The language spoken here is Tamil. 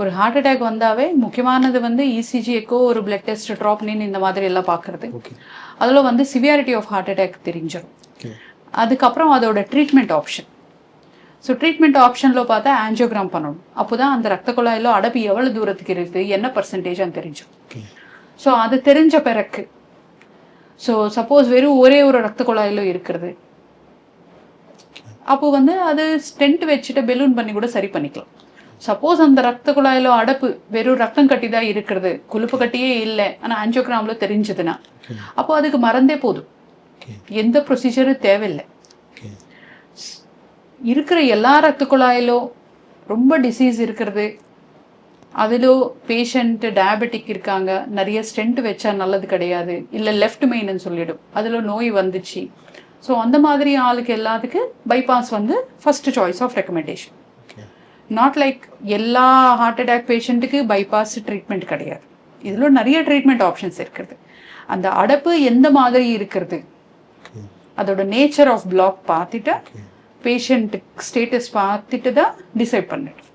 ஒரு ஹார்ட் அட்டாக் வந்தாவே முக்கியமானது வந்து E இசிஜி எக்கோ ஒரு பிளட் டெஸ்ட் ட்ராப்னின் இந்த மாதிரி எல்லாம் பார்க்கறது. அதில் வந்து சிவியாரிட்டி ஆஃப் ஹார்ட் அட்டாக் தெரிஞ்சிடும் அதுக்கப்புறம் அதோட ட்ரீட்மெண்ட் ஆப்ஷன் ஸோ ட்ரீட்மெண்ட் ஆப்ஷனில் பார்த்தா ஆஞ்சியோகிராம் பண்ணணும். அப்போ தான் அந்த ரத்த குழாயில் அடப்பு எவ்வளோ தூரத்துக்கு இருக்குது என்ன பர்சன்டேஜ் தெரிஞ்சிடும் ஓகே ஸோ அது தெரிஞ்ச பிறகு ஸோ சப்போஸ் வெறும் ஒரே ஒரு ரத்த குழாயில இருக்கிறது. அப்போ வந்து அது ஸ்டென்ட் வச்சுட்டு பெலூன் பண்ணி கூட சரி பண்ணிக்கலாம். சப்போஸ் அந்த ரத்த குழாயில அடப்பு வெறும் ரத்தம் கட்டி தான் இருக்கிறது. கொழுப்பு கட்டியே இல்லை. ஆனால் ஆஞ்சியோகிராமில் தெரிஞ்சதுன்னா. அப்போ அதுக்கு மறந்தே போதும். எந்த ப்ரொசீஜரும் தேவையில்லை. இருக்கிற எல்லா ரத்த குழாயிலும் ரொம்ப டிசீஸ் இருக்கிறது. அதிலோ பேஷண்ட் டயபெட்டிக் இருக்காங்க. நிறைய ஸ்டென்ட் வச்சா நல்லது கிடையாது. இல்லை லெஃப்ட் மெயின்னு சொல்லிடும். அதில் நோய் வந்துச்சு. ஸோ அந்த மாதிரி ஆளுக்கு எல்லாத்துக்கு பைபாஸ் வந்து first choice of recommendation not like எல்லா ஹார்ட் அட்டாக் பேஷண்ட்டுக்கு பைபாஸ் ட்ரீட்மெண்ட் கிடையாது. இதில் நிறைய ட்ரீட்மெண்ட் ஆப்ஷன்ஸ் இருக்குது. அந்த அடப்பு எந்த மாதிரி இருக்கிறது? அதோட நேச்சர் ஆஃப் பிளாக் பார்த்துட்டு ஓகே பேஷண்ட் ஸ்டேட்டஸ் பார்த்துட்டு தான் டிசைட் பண்ணிடும்